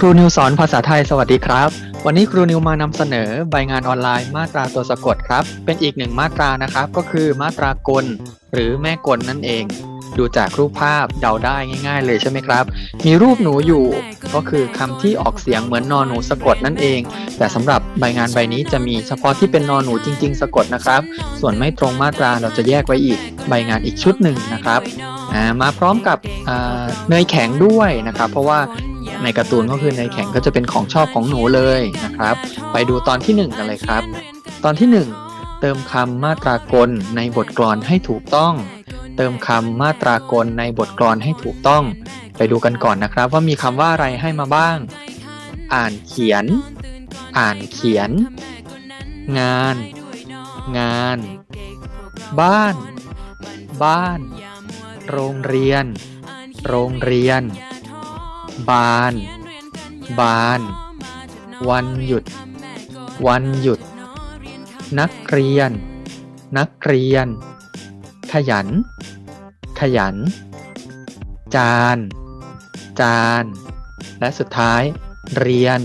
ครูนิวสอนภาษาไทยสวัสดีครับ วันนี้ครูนิวมานำเสนอใบงานออนไลน์มาตราตัวสะกดครับ เป็นอีกหนึ่งมาตรานะครับ ก็คือมาตรากล หรือแม่กลนั่นเอง ดูจากรูปภาพเดาได้ง่าย ๆ เลยใช่ไหมครับ มีรูปหนูอยู่ ก็คือคำที่ออกเสียงเหมือนนอนหนูสะกดนั่นเอง แต่สำหรับใบงานใบนี้จะมีเฉพาะที่เป็นนอนหนูจริง ๆ สะกดนะครับ ส่วนไม่ตรงมาตราเราจะแยกไว้อีก ใบงานอีกชุดหนึ่งนะครับ มาพร้อมกับเนยแข็งด้วยนะครับ เพราะว่าในการ์ตูนก็คือเนยแข็งก็จะเป็นของชอบของหนูเลยนะครับ ไปดูตอนที่หนึ่งกันเลยครับ ตอนที่หนึ่งเติมคำมาตรากลในบทกลอนให้ถูกต้อง เติมคำมาตรากลในบทกลอนให้ถูกต้อง ไปดูกันก่อนนะครับ ว่ามีคำว่าอะไรให้มาบ้าง อ่านเขียน อ่านเขียน งาน งาน บ้าน บ้าน โรงเรียน โรงเรียน บาน บาน วันหยุด วันหยุด นักเรียน นักเรียน ขยัน ขยัน จาน จาน และสุดท้ายเรียน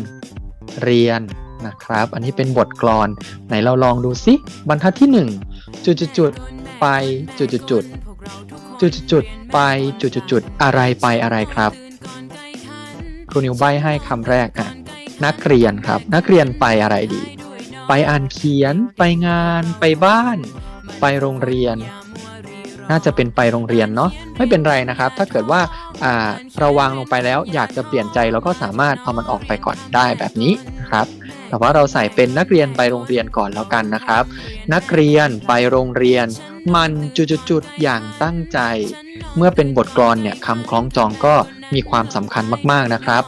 เรียนนะครับ อันนี้เป็นบทกลอน ไหนเราลองดูสิบรรทัดที่หนึ่งจุดจุดจุดไปจุดจุดจุด จุดจุดๆไปจุดจุดจุดๆอะไรไปอะไรครับครูนิวใบให้คำแรกอะนักเรียนครับ นักเรียนไปอะไรดี ไปอ่านเขียน ไปงาน ไปบ้าน ไปโรงเรียน น่าจะเป็นไปโรงเรียนเนาะไม่เป็นไรนะครับ ถ้าเกิดว่าอ่าเราวางลงไปแล้วอยากจะเปลี่ยนใจเราก็สามารถเอามันออกไปก่อนได้แบบนี้นะครับ แต่ว่าเราใส่เป็นนักเรียนไปโรงเรียนก่อนแล้วกันนะครับ นักเรียนไปโรงเรียน มันจุดๆอย่างตั้งใจ เมื่อเป็นบทกลอนเนี่ยคำคล้องจองก็มีความสำคัญมากๆนะครับ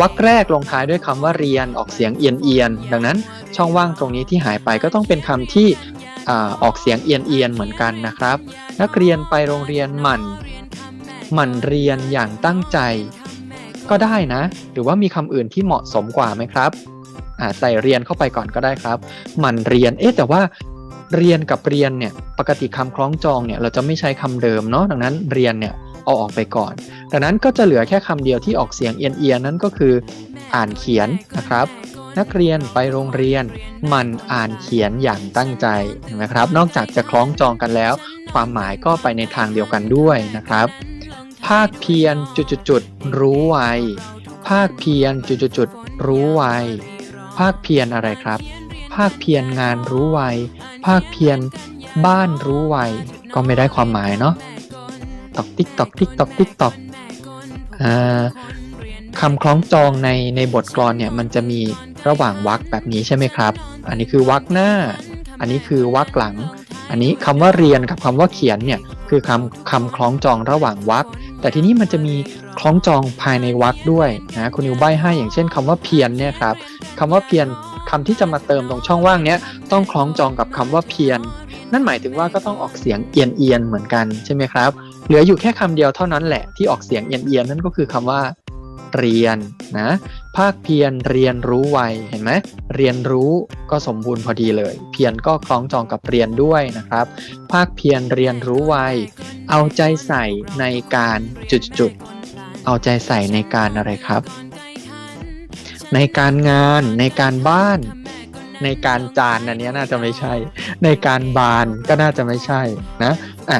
วรรคแรกลงท้ายด้วยคำว่าเรียนออกเสียงเอียนเอียนๆดังนั้นช่องว่างตรงนี้ที่หายไปก็ต้องเป็นคำที่อออกเสียงเอียนเอียนๆเหมือนกันนะครับ นักเรียนไปโรงเรียนหมั่นหมั่นเรียนอย่างตั้งใจ ก็ได้นะ หรือว่ามีคำอื่นที่เหมาะสมกว่าไหมครับใส่เรียนเข้าไปก่อนก็ได้ครับ หมั่นเรียนเอ๊ะแต่ว่า เรียนกับเรียนเนี่ยปกติคำคล้องจองเนี่ยเราจะไม่ใช้คำเดิมเนาะดังนั้นเรียนเนี่ยเอาออกไปก่อน ดังนั้นก็จะเหลือแค่คำเดียวที่ออกเสียงเอียนเอียนนั่นก็คือ อ่านเขียนนะครับ นักเรียนไปโรงเรียนมันอ่านเขียนอย่างตั้งใจเห็นะครับ นอกจากจะคล้องจองกันแล้ว ความหมายก็ไปในทางเดียวกันด้วยนะครับ ภาคเพียรจุดๆๆรู้ไวภาคเพียรจุดๆๆรู้ไวภาคเพียรอะไรครับ ภาคเพียรงานรู้ไว ภาคเพียรบ้านรู้ไว ก็ไม่ได้ความหมายเนาะตอกติ๊กตอกติ๊กตอกติ๊กตอกคำคล้องจองในในบทกลอนเนี่ยมันจะมีระหว่างวรรคแบบนี้ใช่ไหมครับ อันนี้คือวรรคหน้า อันนี้คือวรรคหลัง อันนี้คำว่าเรียนกับคำว่าเขียนเนี่ยคือคำคำคล้องจองระหว่างวรรคแต่ทีนี้มันจะมีคล้องจองภายในวรรคด้วยนะคุณนิวใบให้อย่างเช่นคำว่าเพียรเนี่ยครับคำว่าเพียร คำที่จะมาเติมตรงช่องว่างเนี้ยต้องคล้องจองกับคำว่าเพียรนั่นหมายถึงว่าก็ต้องออกเสียงเอียนเอียนเหมือนกันใช่ไหมครับ เหลืออยู่แค่คำเดียวเท่านั้นแหละที่ออกเสียงเอียนเอียนนั่นก็คือคำว่าเรียนนะภาคเพียรเรียนรู้ไวเห็นไหมเรียนรู้ก็สมบูรณ์พอดีเลย เพียรก็คล้องจองกับเรียนด้วยนะครับ ภาคเพียรเรียนรู้ไวเอาใจใส่ในการจุดๆเอาใจใส่ในการอะไรครับ ในการงาน ในการบ้าน ในการจานอันนี้น่าจะไม่ใช่ ในการบานก็น่าจะไม่ใช่นะอะ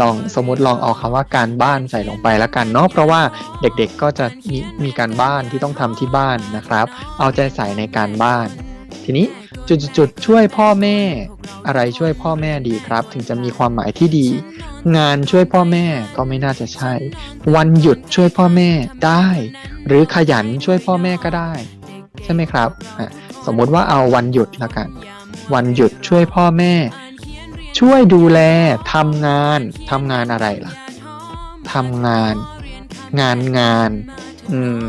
ลองสมมติลองเอาคำว่าการบ้านใส่ลงไปแล้วกันเนาะเพราะว่าเด็กๆก็จะมีมีการบ้านที่ต้องทำที่บ้านนะครับ เอาใจใส่ในการบ้าน ทีนี้จุดๆช่วยพ่อแม่ อะไรช่วยพ่อแม่ดีครับ ถึงจะมีความหมายที่ดี งานช่วยพ่อแม่ก็ไม่น่าจะใช่ วันหยุดช่วยพ่อแม่ได้ หรือขยันช่วยพ่อแม่ก็ได้ ใช่ไหมครับ สมมุติว่าเอาวันหยุดแล้วกัน วันหยุดช่วยพ่อแม่ ช่วยดูแลทำงานทำงานอะไรล่ะทำงาน งานงาน อืม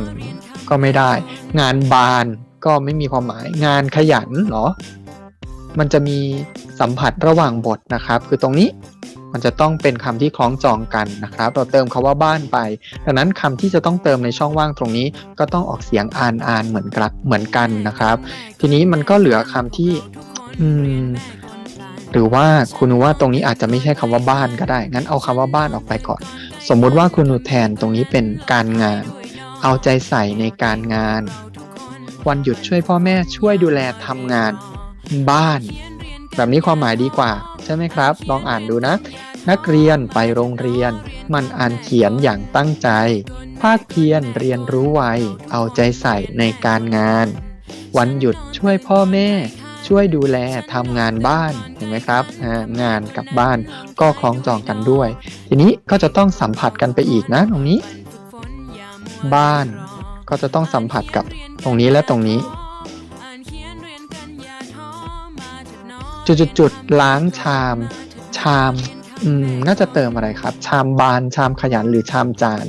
ก็ไม่ได้ งานบาน ก็ไม่มีความหมาย งานขยันเหรอ มันจะมีสัมผัสระหว่างบทนะครับ คือตรงนี้มันจะต้องเป็นคำที่คล้องจองกันนะครับ เราเติมคาว่าบ้านไป ดังนั้นคำที่จะต้องเติมในช่องว่างตรงนี้ ก็ต้องออกเสียงอ่านอ่านเหมือนกันเหมือนกันนะครับ ทีนี้มันก็เหลือคำที่ อืม หรือว่าคุณว่าตรงนี้อาจจะไม่ใช่คำว่าบ้านก็ได้ งั้นเอาคำว่าบ้านออกไปก่อน สมมุติว่าคุณแทนตรงนี้เป็นการงาน เอาใจใส่ในการงาน วันหยุดช่วยพ่อแม่ช่วยดูแลทำงานบ้าน แบบนี้ความหมายดีกว่า ใช่ไหมครับ ลองอ่านดูนะ นักเรียนไปโรงเรียน มันอ่านเขียนอย่างตั้งใจ ภาคเพียรเรียนรู้ไวเอาใจใส่ในการงาน วันหยุดช่วยพ่อแม่ ช่วยดูแลทำงานบ้านเห็นไหมครับงานกับบ้านก็คล้องจองกันด้วย ทีนี้ก็จะต้องสัมผัสกันไปอีกนะตรงนี้ บ้านก็จะต้องสัมผัสกับ ตรงนี้และตรงนี้ จุดๆๆล้างชาม ชามอืมน่าจะเติมอะไรครับ ชามบานชามขยันหรือชามจาน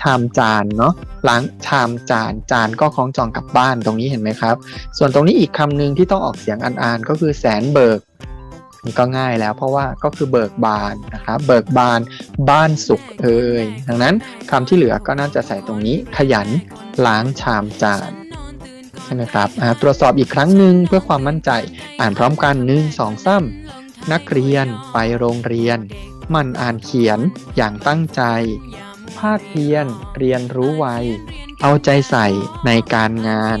ชามจานเนาะล้างชามจานจานก็คล้องจองกับบ้านตรงนี้เห็นไหมครับ ส่วนตรงนี้อีกคำหนึ่งที่ต้องออกเสียงอันๆก็คือแสนเบิกนี่ก็ง่ายแล้วเพราะว่าก็คือเบิกบานนะครับเบิกบานบ้านสุขเอ่ยดังนั้นคำที่เหลือก็น่าจะใส่ตรงนี้ขยันล้างชามจาน ใช่ไหมครับตรวจสอบอีกครั้งหนึ่งเพื่อความมั่นใจอ่านพร้อมกันหนึ่งสองซ้นักเรียนไปโรงเรียน มันอ่านเขียนอย่างตั้งใจ ภาคเพียรเรียนรู้ไว เอาใจใส่ในการงาน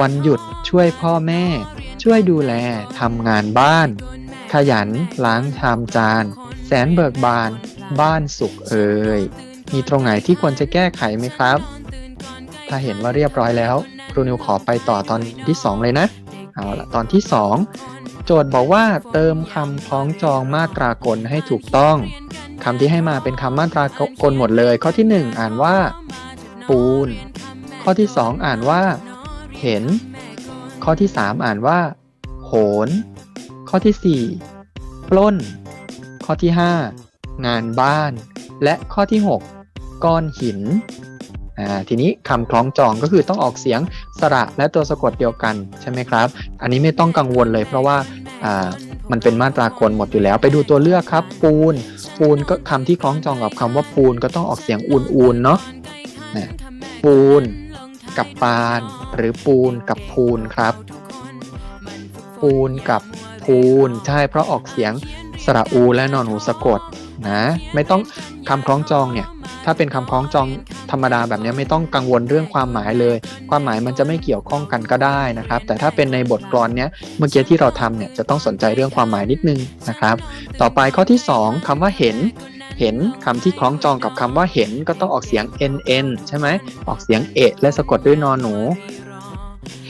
วันหยุดช่วยพ่อแม่ ช่วยดูแลทำงานบ้าน ขยันล้างชามจาน แสนเบิกบาน บ้านสุขเอ่ยมีตรงไหนที่ควรจะแก้ไขไหมครับ ถ้าเห็นว่าเรียบร้อยแล้ว ครูนิวขอไปต่อตอนที่ 2 เลยนะ เอาละตอนที่ 2 โจทย์บอกว่าเติมคำคล้องจองมาตรากลให้ถูกต้องคำที่ให้มาเป็นคำมาตรากลหมดเลย ข้อที่ 1 อ่านว่า ปูน ข้อที่ 2 อ่านว่า เห็น ข้อที่ 3 อ่านว่าโหน ข้อที่ 4 ปล้น ข้อที่ 5 งานบ้าน และข้อที่ 6 ก้อนหิน อ่าทีนี้คำคล้องจองก็คือต้องออกเสียงสระและตัวสะกดเดียวกันใช่ไหมครับ อันนี้ไม่ต้องกังวลเลย เพราะว่าอ่ามันเป็นมาตรากลหมดอยู่แล้ว ไปดูตัวเลือกครับ ปูน ปูนก็คำที่คล้องจองกับคำว่าปูนก็ต้องออกเสียงอูนๆเนาะนะปูนกับปานหรือปูนกับพูนครับ ปูนกับพูนใช่เพราะออกเสียงสระอูและนอนหูสะกดนะ ไม่ต้องคำคล้องจองเนี่ย ถ้าเป็นคำคล้องจองธรรมดาแบบนี้ไม่ต้องกังวลเรื่องความหมายเลย ความหมายมันจะไม่เกี่ยวข้องกันก็ได้นะครับ แต่ถ้าเป็นในบทกลอนเนี้ยเมื่อกี้ที่เราทำเนี่ยจะต้องสนใจเรื่องความหมายนิดนึงนะครับ ต่อไปข้อที่ 2คำว่าเห็น เห็นคำที่คล้องจองกับคำว่าเห็นก็ต้องออกเสียง n n ใช่ไหมออกเสียงเอะและสะกดด้วยนอนหนู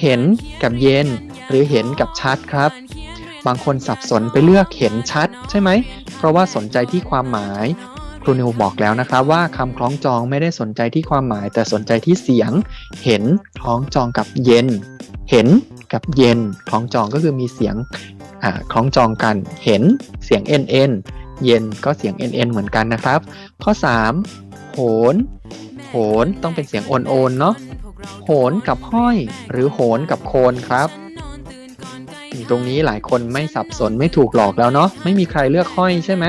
เห็นกับเย็น หรือเห็นกับชัดครับบางคนสับสนไปเลือกเห็นชัดใช่ไหม เพราะว่าสนใจที่ความหมาย ครูนิวบอกแล้วนะครับว่าคำคล้องจองไม่ได้สนใจที่ความหมาย แต่สนใจที่เสียง เห็นคล้องจองกับเย็น เห็นกับเย็นคล้องจองก็คือมีเสียงคล้องจองกัน เห็นเสียง nn เย็นก็เสียง nn เหมือนกันนะครับ ข้อ 3 โหน โหนต้องเป็นเสียงโอนโอนเนาะ โหนกับห้อย หรือโหนกับโคนครับ ตรงนี้หลายคนไม่สับสนไม่ถูกหลอกแล้วเนาะ ไม่มีใครเลือกห้อยใช่ไหม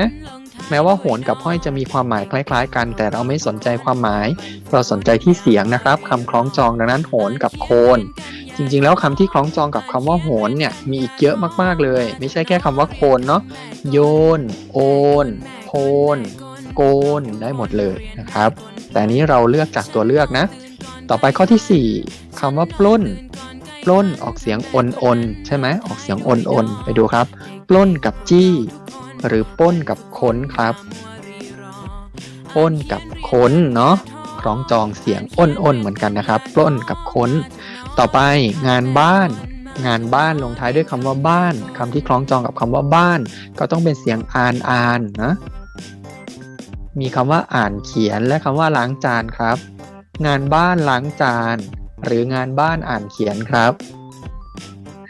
แม้ว่าโหนกับห้อยจะมีความหมายคล้ายๆ กัน แต่เราไม่สนใจความหมาย เราสนใจที่เสียงนะครับคำคล้องจองดังนั้นโหนกับโคน จริงๆ แล้วคำที่คล้องจองกับคำว่าโหนเนี่ยมีอีกเยอะมากๆเลย ไม่ใช่แค่คำว่าโคนเนาะโยน โอนโพนโกนได้หมดเลยนะครับ แต่นี้เราเลือกจากตัวเลือกนะ ต่อไปข้อที่ 4คำว่าปล้น ปล้นออกเสียงอนอนใช่ไหมออกเสียงอนอนไปดูครับ ปล้นกับจี้ หรือป้นกับค้นครับป้นกับค้นเนาะคล้องจองเสียงอ้นอ้นเหมือนกันนะครับปล้นกับค้น ต่อไปงานบ้าน งานบ้านลงท้ายด้วยคำว่าบ้าน คำที่คล้องจองกับคำว่าบ้าน ก็ต้องเป็นเสียงอ่านอ่านนะมีคำว่าอ่านเขียนและคำว่าล้างจานครับ งานบ้านล้างจาน หรืองานบ้านอ่านเขียนครับ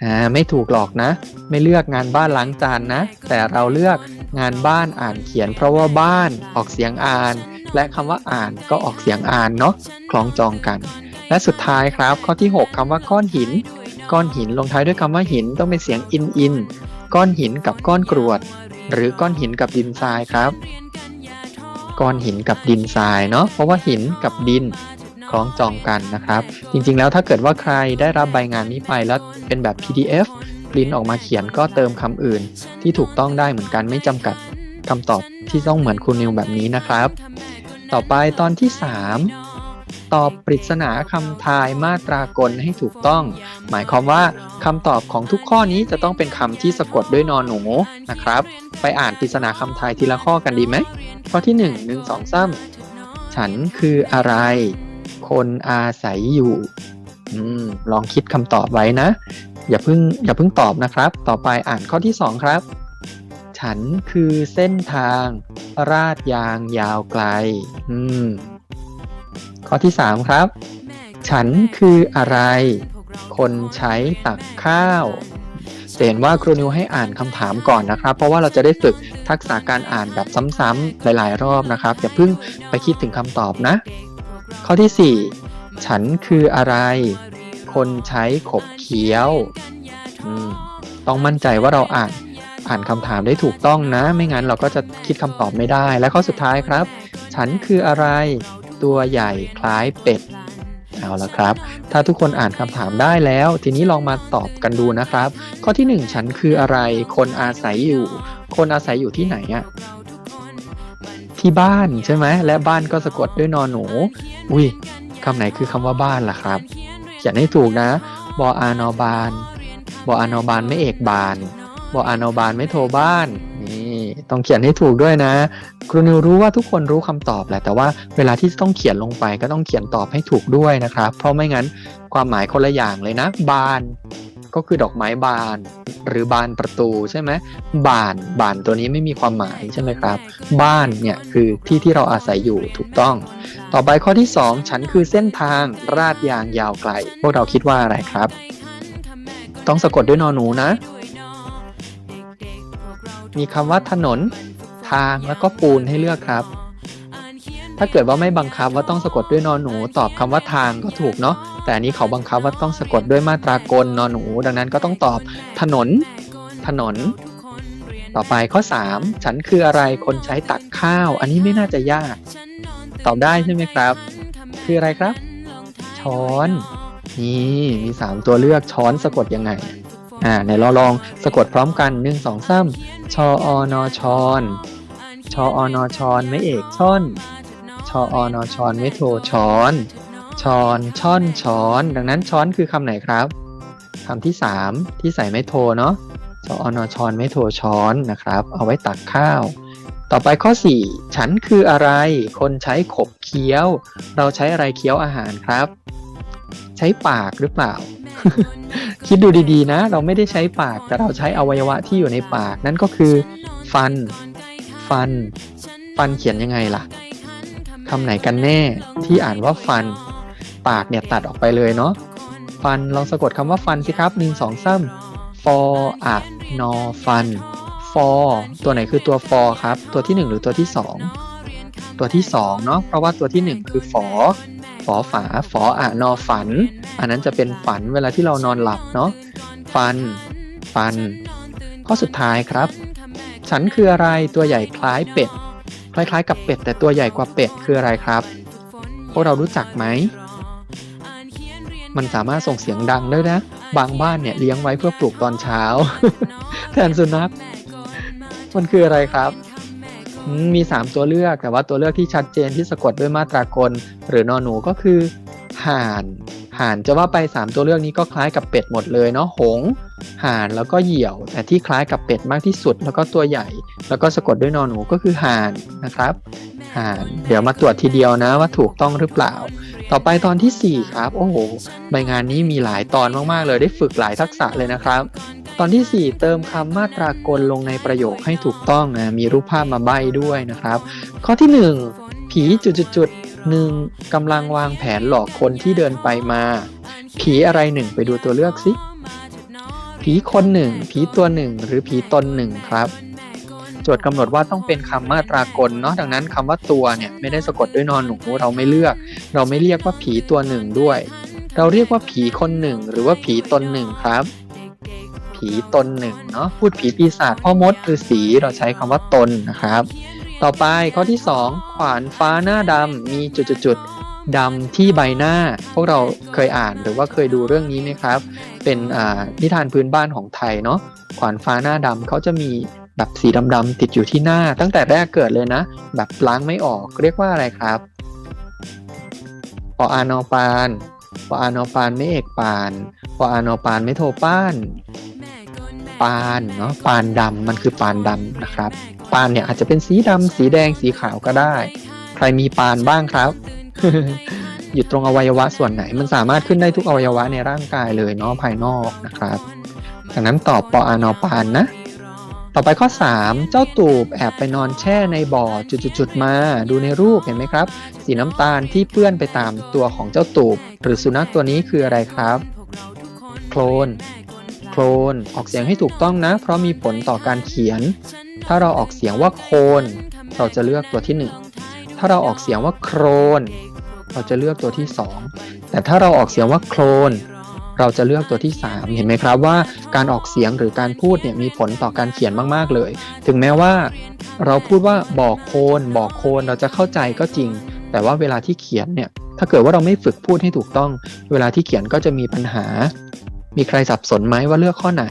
อ่าไม่ถูกหลอกนะ ไม่เลือกงานบ้านล้างจานนะ แต่เราเลือกงานบ้านอ่านเขียน เพราะว่าบ้านออกเสียงอ่าน และคำว่าอ่านก็ออกเสียงอ่านเนาะคล้องจองกัน และสุดท้ายครับ ข้อที่ 6คำว่าก้อนหิน ก้อนหินลงท้ายด้วยคำว่าหินต้องเป็นเสียงอินอินก้อนหินกับก้อนกรวด หรือก้อนหินกับดินทรายครับ ก้อนหินกับดินทรายเนาะเพราะว่าหินกับดิน ล้องจองกันนะครับ จริงๆ แล้วถ้าเกิดว่าใครได้รับใบงานนี้ไปแล้วเป็นแบบ PDF ปริ้นออกมาเขียนก็เติมคำอื่น ที่ถูกต้องได้เหมือนกันไม่จำกัดคำตอบที่ต้องเหมือนคุณนิวแบบนี้นะครับ ต่อไปตอนที่ 3 ตอบปริศนาคำทายมาตรากลให้ถูกต้อง หมายความว่าคำตอบของทุกข้อนี้จะต้องเป็นคำที่สะกดด้วยนอนหนูนะครับ ไปอ่านปริศนาคำทายทีละข้อกันดีไหมข้อที่ 1 1 2 3ฉันคืออะไร คนอาศัยอยู่อมลองคิดคำตอบไว้นะ อย่าเพิ่งอย่าเพิ่งตอบนะครับ ต่อไปอ่านข้อที่2ครับ ฉันคือเส้นทางราดยางยาวไกล อืม ข้อที่3ครับ ฉันคืออะไร คนใช้ตักข้าวเห็นว่าครูนิวให้อ่านคำถามก่อนนะครับ เพราะว่าเราจะได้ฝึกทักษะการอ่านแบบซ้ำๆหลาย ๆ รอบนะครับ อย่าเพิ่งไปคิดถึงคำตอบนะ ข้อที่ 4 ฉันคืออะไร คนใช้ขบเคี้ยว ต้องมั่นใจว่าเราอ่านอ่านคำถามได้ถูกต้องนะ ไม่งั้นเราก็จะคิดคำตอบไม่ได้ และข้อสุดท้ายครับ ฉันคืออะไร ตัวใหญ่คล้ายเป็ด เอาละครับ ถ้าทุกคนอ่านคำถามได้แล้ว ทีนี้ลองมาตอบกันดูนะครับ ข้อที่หนึ่งฉันคืออะไร คนอาศัยอยู่ คนอาศัยอยู่ที่ไหนอะ ที่บ้านใช่ไหมและบ้านก็สะกดด้วยนอนหนู อุ้ยคำไหนคือคำว่าบ้านล่ะครับเขียนให้ถูกนะบออานอบานบออานอบานไม่เอกบานบออานอบานไม่โทรบ้านนี่ต้องเขียนให้ถูกด้วยนะ ครูนิวรู้ว่าทุกคนรู้คำตอบแหละแต่ว่าเวลาที่ต้องเขียนลงไปก็ต้องเขียนตอบให้ถูกด้วยนะครับ เพราะไม่งั้นความหมายคนละอย่างเลยนะ บาน ก็คือดอกไม้บาน หรือบานประตูใช่ไหมบานบานตัวนี้ไม่มีความหมายใช่ไหมครับ บ้านเนี่ยคือที่ที่เราอาศัยอยู่ถูกต้อง ต่อไปข้อที่ 2 ฉันคือเส้นทางราดยางยาวไกล พวกเราคิดว่าอะไรครับ ต้องสะกดด้วยนอหนูนะ มีคำว่าถนน ทางแล้วก็ปูนให้เลือกครับ ถ้าเกิดว่าไม่บังคับว่าต้องสะกดด้วยนอนหนู ตอบคำว่าทางก็ถูกเนาะแต่อันนี้เขาบังคับว่าต้องสะกดด้วยมาตรากลนอนหนู ดังนั้นก็ต้องตอบถนน ถนน ต่อไปข้อ 3 ฉันคืออะไรคนใช้ตักข้าว อันนี้ไม่น่าจะยาก ตอบได้ใช่ไหมครับ คืออะไรครับ ช้อนนี่มี 3 ตัวเลือกช้อนสะกดยังไงอ่าไหนเราลองสะกดพร้อมกัน1 2 3ชออนอชอนชออนอชอนไม่เอกช่อน ออนอชอนไม่โทช้อนช้อนช่อนช้อน ดังนั้นช้อนคือคำไหนครับคำที่3ที่ใส่ไม่โทเนาะชออนอชอนไม่โทช้อนนะครับ เอาไว้ตักข้าว ต่อไปข้อ 4 ฉันคืออะไร คนใช้ขบเคี้ยว เราใช้อะไรเคี้ยวอาหารครับ ใช้ปากหรือเปล่า คิดดูดีๆนะ เราไม่ได้ใช้ปากแต่เราใช้อวัยวะที่อยู่ในปาก นั่นก็คือ ฟัน ฟัน ฟันเขียนยังไงล่ะ คำไหนกันแน่ที่อ่านว่าฟัน ปากเนี่ยตัดออกไปเลยเนาะฟันลองสะกดคำว่าฟันสิครับหนึ่งสองซ้ำฟออะนอฟันฟอตัวไหนคือตัวฟอครับ ตัวที่หนึ่งหรือตัวที่สองตัวที่สองเนาะเพราะว่าตัวที่หนึ่งคือฝอฝอฝาฝออะนอฝัน อันนั้นจะเป็นฝันเวลาที่เรานอนหลับเนาะฟัน ฟัน ข้อสุดท้ายครับ ฉันคืออะไรตัวใหญ่คล้ายเป็ด คล้ายๆกับเป็ดแต่ตัวใหญ่กว่าเป็ดคืออะไรครับ พวกเรารู้จักไหม มันสามารถส่งเสียงดังได้นะ บางบ้านเนี่ยเลี้ยงไว้เพื่อปลุกตอนเช้า แทนสุนัข มันคืออะไรครับ มี 3 ตัวเลือกแต่ว่าตัวเลือกที่ชัดเจนที่สะกดด้วยมาตรากล หรือนอนหนูก็คือห่าน ห่านจะว่าไป 3 ตัวเลือกนี้ก็คล้ายกับเป็ดหมดเลยเนาะหง ห่านแล้วก็เหยี่ยว แต่ที่คล้ายกับเป็ดมากที่สุด แล้วก็ตัวใหญ่ แล้วก็สะกดด้วยนอนหนูก็คือห่านนะครับ ห่าน เดี๋ยวมาตรวจทีเดียวนะว่าถูกต้องหรือเปล่า ต่อไปตอนที่ 4 ครับ โอ้โหใบงานนี้มีหลายตอนมากๆเลยได้ฝึกหลายทักษะเลยนะครับ ตอนที่ 4 เติมคำมาตรากลลงในประโยคให้ถูกต้องนะมีรูปภาพมาใบด้วยนะครับ ข้อที่ 1 ผีจุดๆ หนึ่งกำลังวางแผนหลอกคนที่เดินไปมา ผีอะไรหนึ่งไปดูตัวเลือกสิ ผีคนหนึ่ง ผีตัวหนึ่ง หรือผีตนหนึ่งครับ โจทย์กำหนดว่าต้องเป็นคำมาตรากลเนาะดังนั้นคำว่าตัวเนี่ยไม่ได้สะกดด้วยนอนหนูเราไม่เลือก เราไม่เรียกว่าผีตัวหนึ่งด้วย เราเรียกว่าผีคนหนึ่ง หรือว่าผีตนหนึ่งครับ ผีตนหนึ่งเนาะพูดผีปีศาจพ่อมดหรือสีเราใช้คำว่าตนนะครับ ต่อไปข้อที่ 2 ขวานฟ้าหน้าดำมีจุดๆดำที่ใบหน้าพวกเราเคยอ่านหรือว่าเคยดูเรื่องนี้ไหมครับ เป็นนิทานพื้นบ้านของไทยเนาะขวานฟ้าหน้าดำเขาจะมีแบบสีดำๆติดอยู่ที่หน้า ตั้งแต่แรกเกิดเลยนะ แบบล้างไม่ออกเรียกว่าอะไรครับปออานอปานปออานอปานไม่เอกปานปออานอปานไม่โทป้าน ปานเนาะปานดำมันคือปานดำนะครับ ปานเนี่ยอาจจะเป็นสีดำสีแดงสีขาวก็ได้ ใครมีปานบ้างครับ อยู่ตรงอวัยวะส่วนไหน มันสามารถขึ้นได้ทุกอวัยวะในร่างกายเลยเนาะภายนอกนะครับดังนั้นตอบปออานอปานนะ ต่อไปข้อ 3 เจ้าตูบแอบไปนอนแช่ในบ่อจุดๆๆมาดูในรูปเห็นไหมครับ สีน้ำตาลที่เปื้อนไปตามตัวของเจ้าตูบ หรือสุนัขตัวนี้คืออะไรครับโคลนโคลนออกเสียงให้ถูกต้องนะ เพราะมีผลต่อการเขียน ถ้าเราออกเสียงว่าโคน เราจะเลือกตัวที่ 1 ถ้าเราออกเสียงว่าโครน เราจะเลือกตัวที่ 2 แต่ถ้าเราออกเสียงว่าโคลน เราจะเลือกตัวที่ 3 เห็นไหมครับว่าการออกเสียงหรือการพูดเนี่ยมีผลต่อการเขียนมากๆเลย ถึงแม้ว่า เราพูดว่าบอกโคน บอกโคนเราจะเข้าใจก็จริง แต่ว่าเวลาที่เขียนเนี่ยถ้าเกิดว่าเราไม่ฝึกพูดให้ถูกต้อง เวลาที่เขียนก็จะมีปัญหา มีใครสับสนไหมว่าเลือกข้อไหน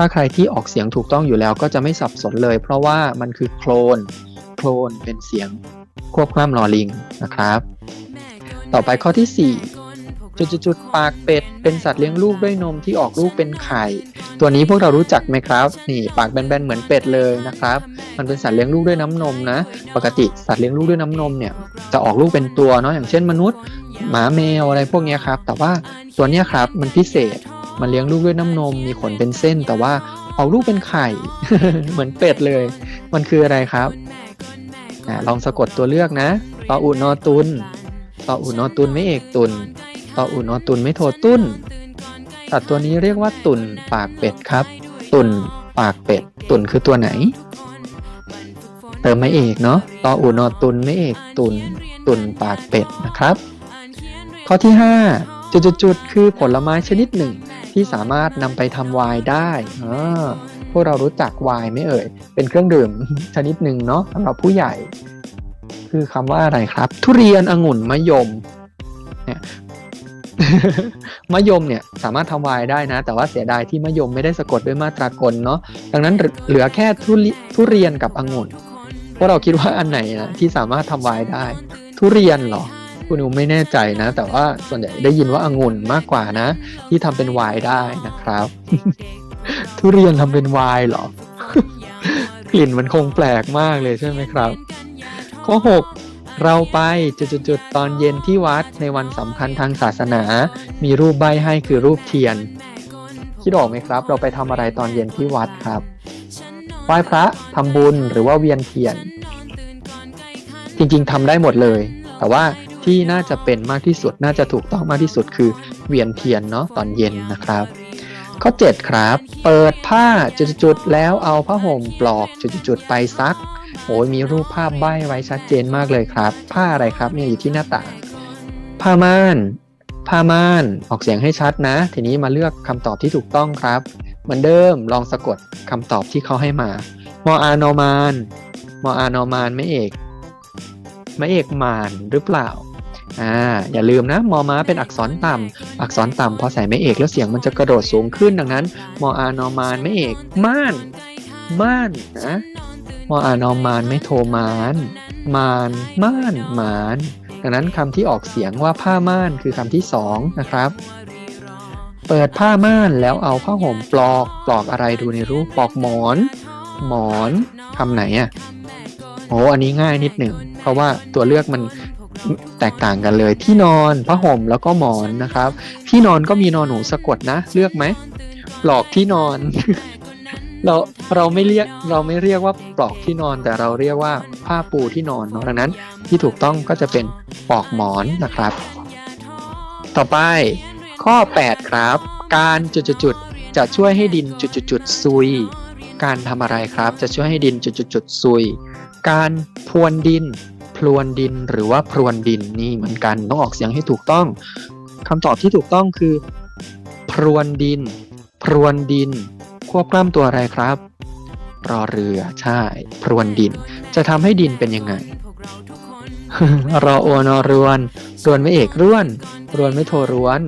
ถ้าใครที่ออกเสียงถูกต้องอยู่แล้วก็จะไม่สับสนเลย เพราะว่ามันคือโคลน โคลนเป็นเสียงควบกล้ำลอลิงนะครับ ต่อไปข้อที่ 4 จุดๆๆปากเป็ด เป็นสัตว์เลี้ยงลูกด้วยนมที่ออกลูกเป็นไข่ ตัวนี้พวกเรารู้จักไหมครับ นี่ปากแบนๆเหมือนเป็ดเลยนะครับ มันเป็นสัตว์เลี้ยงลูกด้วยน้ำนมนะ ปกติสัตว์เลี้ยงลูกด้วยน้ำนมเนี่ยจะออกลูกเป็นตัวเนาะอย่างเช่นมนุษย์ หมาแมวอะไรพวกนี้ครับ แต่ว่าตัวนี้ครับมันพิเศษ มันเลี้ยงลูกด้วยน้ำนม มีขนเป็นเส้น แต่ว่าออกลูกเป็นไข่ เหมือนเป็ดเลย มันคืออะไรครับอลองสะกดตัวเลือกนะตออุนอตุนตออุนอตุนไม่เอกตุนตออุนอตุนไม่โทตุนสัตว์ตัวนี้เรียกว่าตุนปากเป็ดครับ ตุนปากเป็ด ตุนคือตัวไหน เติมไม่เอกเนาะตออุนอตุนไม่เอกตุนตุนปากเป็ดนะครับ ข้อที่ 5 จุดๆคือผลไม้ชนิดหนึ่งที่สามารถนำไปทำไวน์ได้พวกเรารู้จักไวน์ไหมเอ่ย เป็นเครื่องดื่มชนิดหนึ่งเนาะสำหรับผู้ใหญ่ คือคำว่าอะไรครับ ทุเรียนองุ่นมะยมเนี่ยมะยมเนี่ยสามารถทำไวน์ได้นะ แต่ว่าเสียดายที่มะยมไม่ได้สะกดด้วยมาตรากลเนาะดังนั้นเหลือแค่ทุเรียนกับองุ่นพวกเราคิดว่าอันไหนนะที่สามารถทำไวน์ได้ ทุเรียนเหรอ คุณนิวไม่แน่ใจนะ แต่ว่าส่วนใหญ่ได้ยินว่าองุ่นมากกว่านะ ที่ทำเป็นไวน์ได้นะครับ ทุเรียนทำเป็นไวน์เหรอ กลิ่นมันคงแปลกมากเลยใช่ไหมครับ ข้อ 6 เราไปจุดๆตอนเย็นที่วัดในวันสำคัญทางศาสนา มีรูปใบให้คือรูปเทียนคิดออกไหมครับ เราไปทำอะไรตอนเย็นที่วัดครับไหว้พระทำบุญหรือว่าเวียนเทียนจริงๆทำได้หมดเลย แต่ว่า ที่น่าจะเป็นมากที่สุด น่าจะถูกต้องมากที่สุดคือเวียนเทียนเนาะตอนเย็นนะครับ ข้อ 7 ครับ เปิดผ้าจุดๆแล้วเอาผ้าห่มปลอกจุดๆไปซักโอ้ยมีรูปภาพใบ้ไว้ชัดเจนมากเลยครับ ผ้าอะไรครับเนี่ยอยู่ที่หน้าต่างผ้าม่านผ้าม่านออกเสียงให้ชัดนะ ทีนี้มาเลือกคำตอบที่ถูกต้องครับ เหมือนเดิมลองสะกดคำตอบที่เขาให้มา มออานอมาน มออานอมานไม่เอก ไม่เอกมานหรือเปล่า อ่าอย่าลืมนะมอม้าเป็นอักษรต่ำอักษรต่ำพอใส่ไม่เอกแล้วเสียงมันจะกระโดดสูงขึ้นดังนั้นมออานอมานไม่เอกม่านม่านนะมออานอมานไม่โทมานมานม่านมานดังนั้นคำที่ออกเสียงว่าผ้าม่านคือคำที่สองนะครับเปิดผ้าม่านแล้วเอาผ้าห่มปลอกปลอกอะไรดูในรูปปลอกหมอน หมอนคำไหนอะโอ้อันนี้ง่ายนิดหนึ่ง เพราะว่าตัวเลือกมัน แตกต่างกันเลย ที่นอนผ้าห่มแล้วก็หมอนนะครับ ที่นอนก็มีนอนหนูสะกดนะ เลือกไหมปลอกที่นอน เราเราไม่เรียกเราไม่เรียกว่าปลอกที่นอน แต่เราเรียกว่าผ้าปูที่นอนเนาะดังนั้น ที่ถูกต้องก็จะเป็นปลอกหมอนนะครับ ต่อไปข้อ 8 ครับ การจุดๆจะช่วยให้ดินจุดๆซุย การทำอะไรครับ จะช่วยให้ดินจุดๆซุย การพรวนดิน พลวนดินหรือว่าพรวนดินนี่เหมือนกันต้องออกเสียงให้ถูกต้องคำตอบที่ถูกต้องคือ พรวนดิน พรวนดิน ควบกล้ำตัวอะไรครับ รอเรือใช่ พรวนดิน จะทำให้ดินเป็นยังไง รอโอนอรวนรวนไม่เอกร่วน รวนไม่โทรวน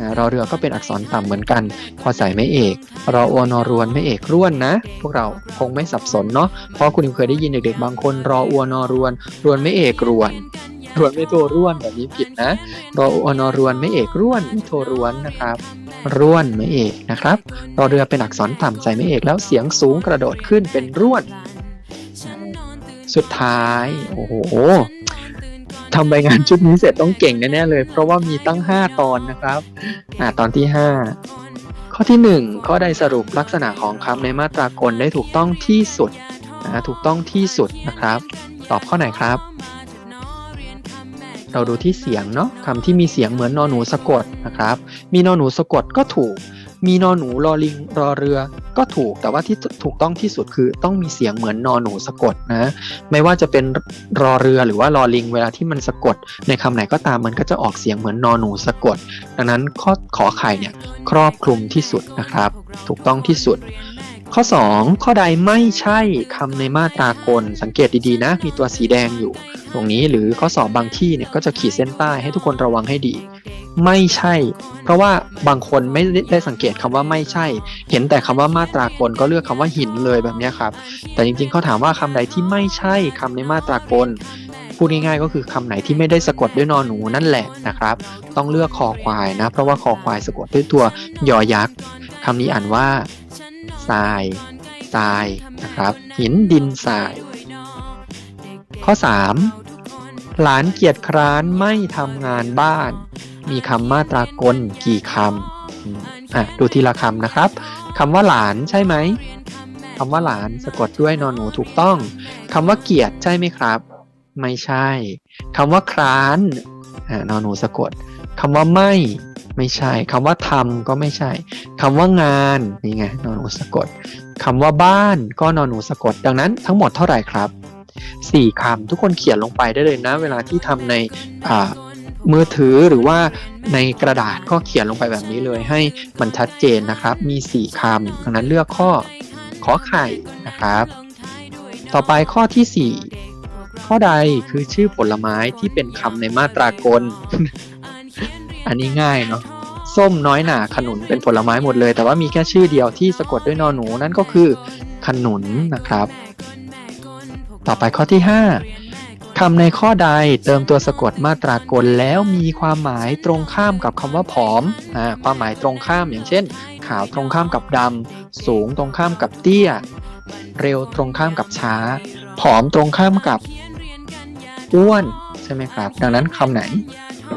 นะรอเรือก็เป็นอักษรต่ำเหมือนกัน พอใส่ไม่เอกรอโอนอรวนไม่เอกร่วนนะ พวกเราคงไม่สับสนเนาะเพราะคุณเคยได้ยินเด็กๆบางคน รออวนอรวน รวนไม่เอกรวนรวนไม่โทร่วนแบบนี้ผิดนะรออนอรวนไม่เอกร่วนไม่โทร่วนนะครับ ร่วนไม่เอกนะครับรอเรือเป็นอักษรต่ำใส่ไม่เอกแล้วเสียงสูงกระโดดขึ้นเป็นร่วน สุดท้าย โอ้โห ทำใบงานชุดนี้เสร็จต้องเก่งแน่ๆเลย เพราะว่ามีตั้ง 5 ตอนนะครับอ่าตอนที่ 5 ข้อที่ 1 ข้อใดสรุปลักษณะของคำในมาตรากลได้ถูกต้องที่สุดนะถูกต้องที่สุดนะครับ ตอบข้อไหนครับ เราดูที่เสียงเนาะคำที่มีเสียงเหมือนนอนหนูสะกดนะครับ มีนอนหนูสะกดก็ถูก มีนอนหนูรอลิงรอเรือ ก็ถูกแต่ว่าที่ถูกต้องที่สุดคือต้องมีเสียงเหมือนนอหนูสะกดนะ ไม่ว่าจะเป็นรอเรือหรือว่ารอลิง เวลาที่มันสะกด ในคำไหนก็ตามมันก็จะออกเสียงเหมือนนอหนูสะกด ดังนั้นข้อขอไข่เนี่ยครอบคลุมที่สุดนะครับ ถูกต้องที่สุด ข้อ 2 ข้อใดไม่ใช่คำในมาตรากล สังเกตดีๆนะ มีตัวสีแดงอยู่ ตรงนี้หรือข้อสอบบางที่เนี่ยก็จะขีดเส้นใต้ให้ทุกคนระวังให้ดี ไม่ใช่ เพราะว่าบางคนไม่ได้สังเกตคำว่าไม่ใช่ เห็นแต่คำว่ามาตรากลก็เลือกคำว่าหินเลยแบบนี้ครับ แต่จริงๆเขาถามว่าคำใดที่ไม่ใช่คำในมาตรากลพูดง่ายๆก็คือคำไหนที่ไม่ได้สะกดด้วยนอนหนูนั่นแหละนะครับ ต้องเลือกคอควายนะ เพราะว่าคอควายสะกดด้วยตัวยอยักษ์คำนี้อ่านว่า ทรายทรายนะครับ หินดินทราย ข้อ 3 หลานเกียรติคร้านไม่ทำงานบ้าน มีคำมาตรากลกี่คำอะดูทีละคำนะครับคำว่าหลานใช่ไหมคำว่าหลานสะกดด้วยนอนหนูถูกต้องคำว่าเกียรติใช่ไหมครับ ไม่ใช่คำว่าคร้านอ่านอนหนูสะกด คำว่าไม่ไม่ใช่คำว่าทำก็ไม่ใช่คำว่างานนี่ไงนอนหนูสะกดคำว่าบ้านก็นอนหนูสะกดดังนั้นทั้งหมดเท่าไหร่ครับสี่คำทุกคนเขียนลงไปได้เลยนะ เวลาที่ทำในอ่ามือถือหรือว่าในกระดาษก็เขียนลงไปแบบนี้เลยให้มันชัดเจนนะครับ มีสี่คำดังนั้นเลือกข้อขอไข่นะครับ ต่อไปข้อที่สี่ข้อใดคือชื่อผลไม้ที่เป็นคำในมาตรากล อันนี้ง่ายเนาะส้มน้อยหนาขนุนเป็นผลไม้หมดเลย แต่ว่ามีแค่ชื่อเดียวที่สะกดด้วยนอหนูนั่นก็คือ ขนุนนะครับ ต่อไปข้อที่ 5คำในข้อใดเติมตัวสะกดมาตรากลแล้วมีความหมายตรงข้ามกับคำว่าผอมอ่าความหมายตรงข้ามอย่างเช่น ขาวตรงข้ามกับดำสูงตรงข้ามกับเตี้ย เร็วตรงข้ามกับช้า ผอมตรงข้ามกับ อ้วนใช่ไหมครับ ดังนั้นคำไหน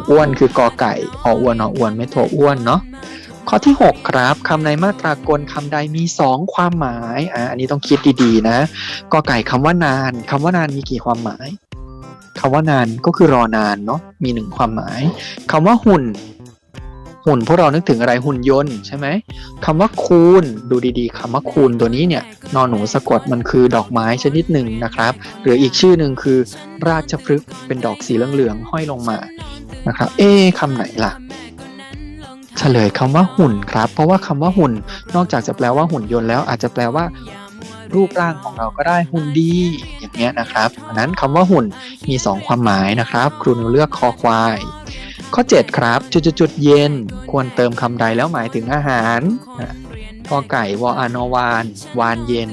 อ้วนคือกอไก่ออ้วนออ้วนไม่โทอ้วนเนาะข้อที่ 6 ครับคำในมาตรากลคำใดมี 2 ความหมายอ่าอันนี้ต้องคิดดีๆนะกอไก่คำว่านานคำว่านานมีกี่ความหมายคำว่านานก็คือรอนานเนาะมีหนึ่งความหมายคำว่าหุ่น หุ่นพวกเรานึกถึงอะไรหุ่นยนต์ใช่ไหมคำว่าคูณดูดีๆคำว่าคูณตัวนี้เนี่ยนอนหนูสะกดมันคือดอกไม้ชนิดหนึ่งนะครับ หรืออีกชื่อหนึ่งคือ ราชพฤกษ์เป็นดอกสีเหลืองๆห้อยลงมา นะครับ เอ๊คำไหนล่ะเฉลยคำว่าหุ่นครับ เพราะว่าคำว่าหุ่นนอกจากจะแปลว่าหุ่นยนต์แล้วอาจจะแปลว่า รูปร่างของเราก็ได้หุ่นดีอย่างเงี้ยนะครับอันนั้นคำว่าหุ่นมี 2 ความหมายนะครับ ครูนิวเลือกคอควาย ข้อ 7 ครับ จุดจุดๆเย็น ควรเติมคำใดแล้วหมายถึงอาหารพอไก่วออานอวานวานเย็น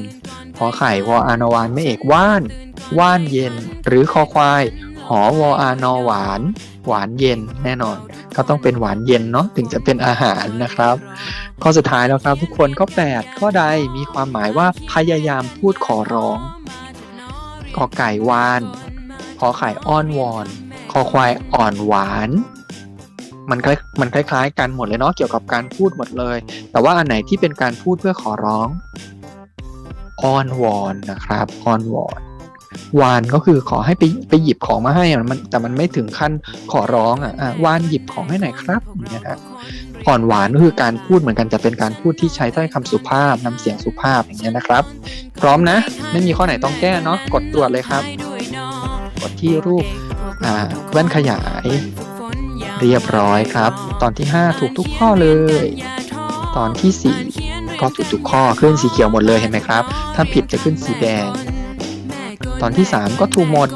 พอไข่วออานอวานไม่เอกว่าน ว่านเย็น หรือคอควาย หอวออานอหวาน หวานเย็นแน่นอนก็ต้องเป็นหวานเย็นเนาะถึงจะเป็นอาหารนะครับ ข้อสุดท้ายแล้วครับทุกคนข้อ8ข้อใดมีความหมายว่าพยายามพูดขอร้องกอไก่วานขอไข่อ้อนวอนคอควายอ่อนหวานมันคล้ายมันคล้ายๆกันหมดเลยเนาะเกี่ยวกับการพูดหมดเลย แต่ว่าอันไหนที่เป็นการพูดเพื่อขอร้องอ้อนวอนนะครับอ้อนวอน วานก็คือขอให้ไปไปหยิบของมาให้มันแต่มันไม่ถึงขั้นขอร้องอะอะวานหยิบของให้หน่อยครับเงี้ยฮะอ่อนหวานก็คือการพูดเหมือนกันจะเป็นการพูดที่ใช้ถ้อยคำสุภาพน้ำเสียงสุภาพอย่างเงี้ยนะครับ พร้อมนะ ไม่มีข้อไหนต้องแก้เนาะกดตรวจเลยครับ กดที่รูปอ่าแว่นขยาย เรียบร้อยครับ ตอนที่ 5 ถูกทุกข้อเลย ตอนที่ 4 ก็ถูกทุกข้อขึ้นสีเขียวหมดเลยเห็นไหมครับ ถ้าผิดจะขึ้นสีแดง ตอนที่ 3 ก็ถูกหมด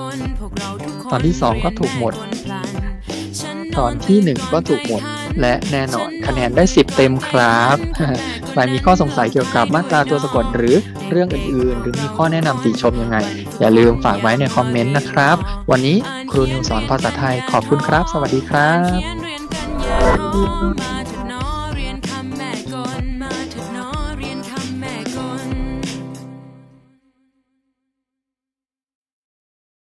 ตอนที่ 2 ก็ถูกหมด ตอนที่ 1 ก็ถูกหมด และแน่นอนคะแนนได้ 10 เต็มครับใครมีข้อสงสัยเกี่ยวกับมาตราตัวสะกดหรือเรื่องอื่นๆ หรือมีข้อแนะนำติชมยังไง อย่าลืมฝากไว้ในคอมเมนต์นะครับ วันนี้ครูนิวสอนภาษาไทยขอบคุณครับ สวัสดีครับ